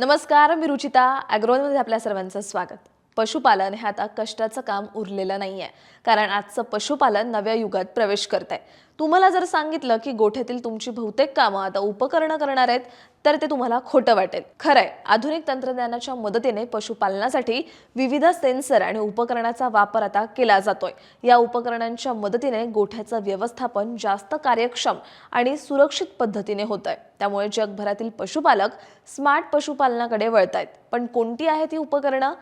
नमस्कार मी रुचिता ॲग्रोनमध्ये आपल्या सर्वांचं स्वागत. पशुपालन हे आता कष्टाचं काम उरलेलं नाही आहे कारण आजचं पशुपालन नव्या युगात प्रवेश करत आहे तुम्हाला जर सांगितलं की गोठ्यातील तुमची बहुतेक कामं आता उपकरणं करणार आहेत तर ते तुम्हाला खोटं वाटेल. खरंय आधुनिक तंत्रज्ञानाच्या मदतीने पशुपालनासाठी विविध सेन्सर आणि उपकरणाचा वापर आता केला जातोय. या उपकरणांच्या मदतीने गोठ्याचं व्यवस्थापन जास्त कार्यक्षम आणि सुरक्षित पद्धतीने होत आहे त्यामुळे जगभरातील पशुपालक स्मार्ट पशुपालनाकडे वळत आहेत पण कोणती आहेत ही उपकरणं?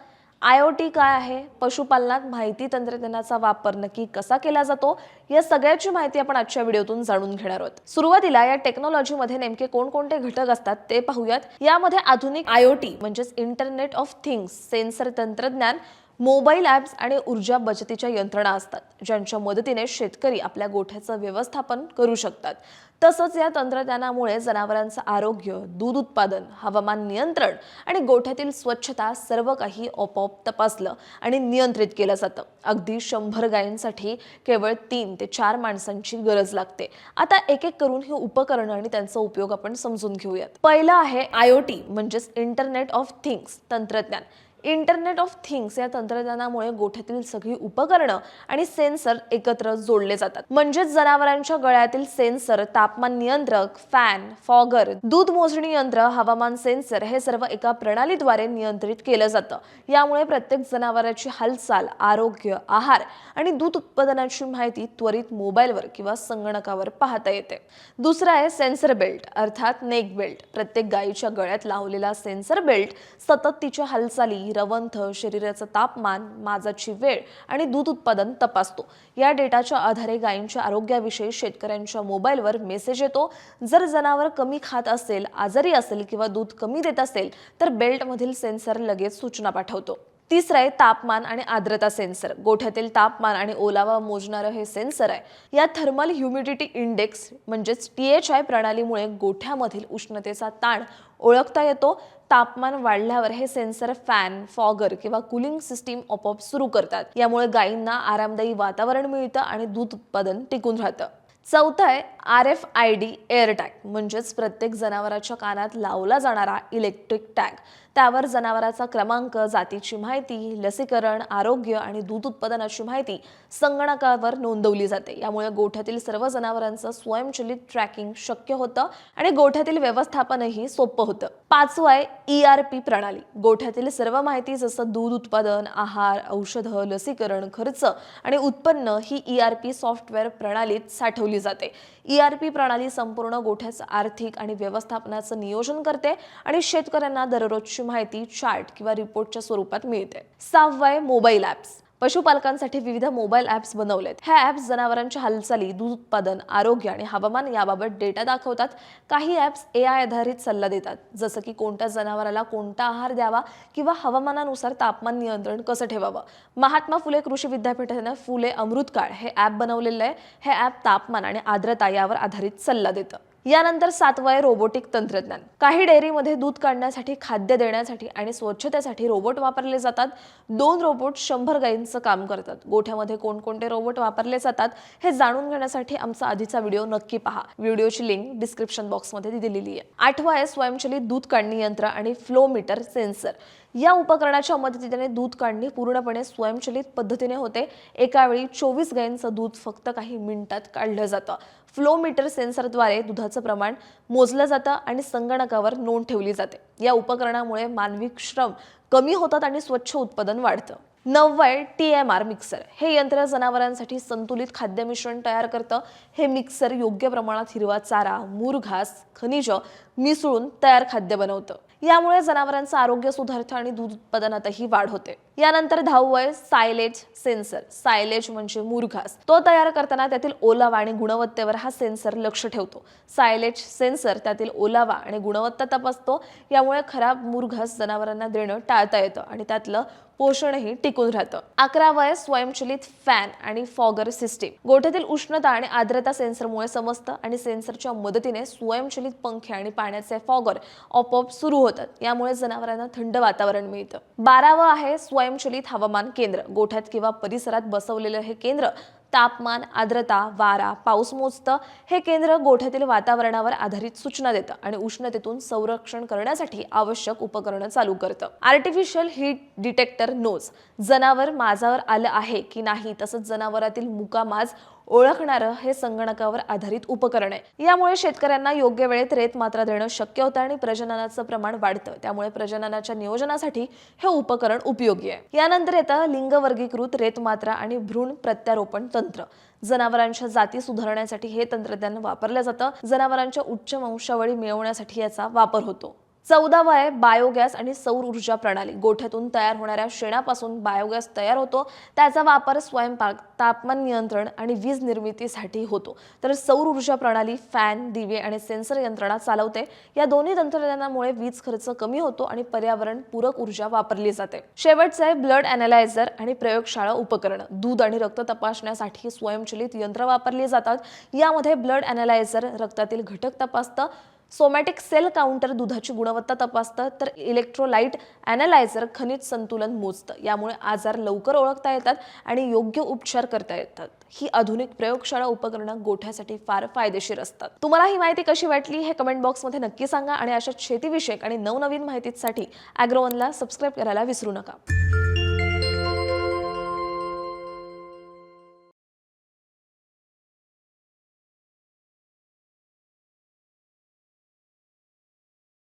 आय ओ टी काय आहे? पशुपालनात माहिती तंत्रज्ञानाचा वापर नक्की कसा केला जातो? या सगळ्याची माहिती आपण आजच्या व्हिडिओतून जाणून घेणार आहोत. सुरुवातीला या टेक्नॉलॉजीमध्ये नेमके कोणकोणते घटक असतात ते पाहूयात. यामध्ये आधुनिक आय ओ टी म्हणजेच इंटरनेट ऑफ थिंग्स सेन्सर तंत्रज्ञान मोबाईल ॲप्स आणि ऊर्जा बचतीच्या यंत्रणा असतात ज्यांच्या मदतीने शेतकरी आपल्या गोठ्याचं व्यवस्थापन करू शकतात. तसंच या तंत्रज्ञानामुळे जनावरांचं आरोग्य दूध उत्पादन हवामान नियंत्रण आणि गोठ्यातील स्वच्छता सर्व काही आपोआप तपासलं आणि नियंत्रित केलं जातं. अगदी शंभर गायींसाठी केवळ तीन ते चार माणसांची गरज लागते. आता एक एक करून ही उपकरणं आणि त्यांचा उपयोग आपण समजून घेऊयात. पहिलं आहे आय ओ टी म्हणजेच इंटरनेट ऑफ थिंग्स तंत्रज्ञान. इंटरनेट ऑफ थिंग्स या तंत्रज्ञानामुळे गोठ्यातील सगळी उपकरणं आणि सेन्सर एकत्र जोडले जातात. म्हणजेच जनावरांच्या गळ्यातील सेन्सर तापमान नियंत्रक फॅन फॉगर दूध मोजणी यंत्र हवामान सेन्सर हे सर्व एका प्रणालीद्वारे नियंत्रित केलं जातं. यामुळे प्रत्येक जनावराची हालचाल आरोग्य आहार आणि दूध उत्पादनाची माहिती त्वरित मोबाईलवर किंवा संगणकावर पाहता येते. दुसरं आहे सेन्सर बेल्ट अर्थात नेक बेल्ट. प्रत्येक गायीच्या गळ्यात लावलेला सेन्सर बेल्ट सतत तिच्या हालचाली रवंथ शरीराचं तापमान माजाची वेळ आणि दूध उत्पादन तपासतो. या डेटाच्या आधारे गायींच्या आरोग्याविषयी शेतकऱ्यांच्या मोबाईलवर मेसेज येतो. जर जनावर कमी खात असेल आजारी असेल किंवा दूध कमी देत असेल तर बेल्टमधील सेन्सर लगेच सूचना पाठवतो. तिसरं आहे तापमान आणि आर्द्रता सेन्सर. गोठ्यातील तापमान आणि ओलावा मोजणारं हे सेन्सर आहे. या थर्मल ह्युमिडिटी इंडेक्स म्हणजेच टी एच आय प्रणालीमुळे गोठ्यामधील उष्णतेचा ताण ओळखता येतो. तापमान वाढल्यावर हे सेन्सर फॅन फॉगर किंवा कुलिंग सिस्टीम आपोआप सुरू करतात. यामुळे गायींना आरामदायी वातावरण मिळतं आणि दूध उत्पादन टिकून राहतं. चौथं आहे R F I D air tag म्हणजेच प्रत्येक जनावराच्या कानात लावला जाणारा इलेक्ट्रिक टॅग. त्यावर जनावराचा क्रमांक जातीची माहिती लसीकरण आरोग्य आणि दूध उत्पादनाची माहिती संगणकावर नोंदवली जाते. यामुळे गोठ्यातील सर्व जनावरांचं स्वयंचलित ट्रॅकिंग शक्य होतं आणि गोठ्यातील व्यवस्थापनही सोपं होतं. पाचवं आहे ई आर पी प्रणाली. गोठ्यातील सर्व माहिती जसं दूध उत्पादन आहार औषधं लसीकरण खर्च आणि उत्पन्न ही ई आर पी सॉफ्टवेअर प्रणालीत साठवली जाते. ई सीआरपी प्रणाली संपूर्ण गोठ्याचं आर्थिक आणि व्यवस्थापनाचं नियोजन करते आणि शेतकऱ्यांना दररोजची माहिती चार्ट किंवा रिपोर्टच्या स्वरूपात मिळते. सहावं आहे मोबाईल ॲप्स. पशुपालकांसाठी विविध मोबाईल ॲप्स बनवलेत. ह्या ॲप्स जनावरांच्या हालचाली दूध उत्पादन आरोग्य आणि हवामान याबाबत डेटा दाखवतात. काही ॲप्स ए आय आधारित सल्ला देतात. जसं की कोणत्या जनावराला कोणता आहार द्यावा किंवा हवामानानुसार तापमान नियंत्रण कसं ठेवावं? महात्मा फुले कृषी विद्यापीठानं फुले अमृतकाळ हे ॲप बनवलेलं आहे. हे ॲप तापमान आणि आर्द्रता यावर आधारित सल्ला देतं. यानंतर सातवं आहे रोबोटिक तंत्रज्ञान. काही डेअरीमध्ये दूध काढण्यासाठी खाद्य देण्यासाठी आणि स्वच्छतेसाठी रोबोट वापरले जातात. दोन रोबोट शंभर गायींचं काम करतात. गोठ्यामध्ये कोणकोणते रोबोट वापरले जातात हे जाणून घेण्यासाठी आमचा आधीचा व्हिडिओ नक्की पहा. व्हिडिओची लिंक डिस्क्रिप्शन बॉक्समध्ये दिलेली आहे. आठवा आहे स्वयंचलित दूध काढणी यंत्र आणि फ्लो मीटर सेन्सर. या उपकरणाच्या मदतीने दूध काढणी पूर्णपणे स्वयंचलित पद्धतीने होते. एकावेळी चोवीस गायींचं दूध फक्त काही मिनिटात काढलं जातं. फ्लो मीटर सेन्सरद्वारे दुधाचं प्रमाण मोजलं जातं आणि संगणकावर नोंद ठेवली जाते. या उपकरणामुळे मानवी श्रम कमी होतात आणि स्वच्छ उत्पादन वाढतं. नव्वद टी एम आर मिक्सर. हे यंत्र जनावरांसाठी संतुलित खाद्य मिश्रण तयार करतं. हे मिक्सर योग्य प्रमाणात हिरवा चारा मूर घास खनिज मिसळून तयार खाद्य बनवतं. यामुळे जनावरांचं आरोग्य सुधारतं आणि दूध उत्पादनातही वाढ होते. यानंतर दहावं आहे सायलेज सेन्सर. सायलेज म्हणजे मुरघास. तो तयार करताना त्यातील ओलावा आणि गुणवत्तेवर हा सेन्सर लक्ष ठेवतो. सायलेज सेन्सर त्यातील ओलावा आणि गुणवत्ता तपासतो. यामुळे खराब मुरघास जनावरांना देणं टाळता येतं आणि त्यातलं पोषणही टिकून राहतं. अकरावं आहे स्वयंचलित फॅन आणि फॉगर सिस्टीम. गोठ्यातील उष्णता आणि आर्द्रता सेन्सरमुळे समजतं आणि सेन्सरच्या मदतीने स्वयंचलित पंखे आणि पाण्याचे फॉगर आपोआप सुरू होतात. यामुळे जनावरांना थंड वातावरण मिळतं. बारावं आहे स्वयं स्वयंचलित हवामान केंद्र गोठ्यात किंवा परिसरात बसवलेलं हे केंद्र तापमान आर्द्रता वारा पाऊस मोजतं हे केंद्र गोठ्यातील वातावरणावर आधारित सूचना देतं आणि उष्णतेतून संरक्षण करण्यासाठी आवश्यक उपकरणं चालू करतं. आर्टिफिशियल हीट डिटेक्टर नोज जनावर माझावर आलं आहे की नाही तसंच जनावरातील मुकामाज ओळखणारं हे संगणकावर आधारित उपकरण आहे. यामुळे शेतकऱ्यांना योग्य वेळेत रेत मात्रा देणं शक्य होतं आणि प्रजननाचं प्रमाण वाढतं. त्यामुळे प्रजननाच्या नियोजनासाठी हे उपकरण उपयोगी आहे. यानंतर येतं लिंग वर्गीकृत रेत मात्रा आणि भ्रूण प्रत्यारोपण तंत्र. जनावरांच्या जाती सुधारण्यासाठी हे तंत्रज्ञान वापरलं जातं. जनावरांच्या उच्च वंशावळी मिळवण्यासाठी याचा वापर होतो. चौदावा आहे बायोगॅस आणि सौर ऊर्जा प्रणाली. गोठ्यातून तयार होणाऱ्या शेणापासून बायोगॅस तयार होतो. त्याचा वापर स्वयंपाक तापमान नियंत्रण आणि वीज निर्मितीसाठी होतो. तर सौर ऊर्जा प्रणाली फॅन दिवे आणि सेन्सर यंत्रणा चालवते. या दोन्ही तंत्रज्ञानामुळे वीज खर्च कमी होतो आणि पर्यावरण पूरक ऊर्जा वापरली जाते. शेवटचं आहे ब्लड अनालायझर आणि प्रयोगशाळा उपकरण. दूध आणि रक्त तपासण्यासाठी स्वयंचलित यंत्र वापरली जातात. यामध्ये ब्लड अनालायझर रक्तातील घटक तपासतं. सोमॅटिक सेल काउंटर दुधाची गुणवत्ता तपासतं तर इलेक्ट्रोलाइट ॲनालायझर खनिज संतुलन मोजतं. यामुळे आजार लवकर ओळखता येतात आणि योग्य उपचार करता येतात. ही आधुनिक प्रयोगशाळा उपकरणं गोठ्यासाठी फार फायदेशीर असतात. तुम्हाला ही माहिती कशी वाटली हे कमेंट बॉक्समध्ये नक्की सांगा आणि अशा शेतीविषयक आणि नवनवीन माहितीसाठी अॅग्रोवनला सबस्क्राईब करायला विसरू नका.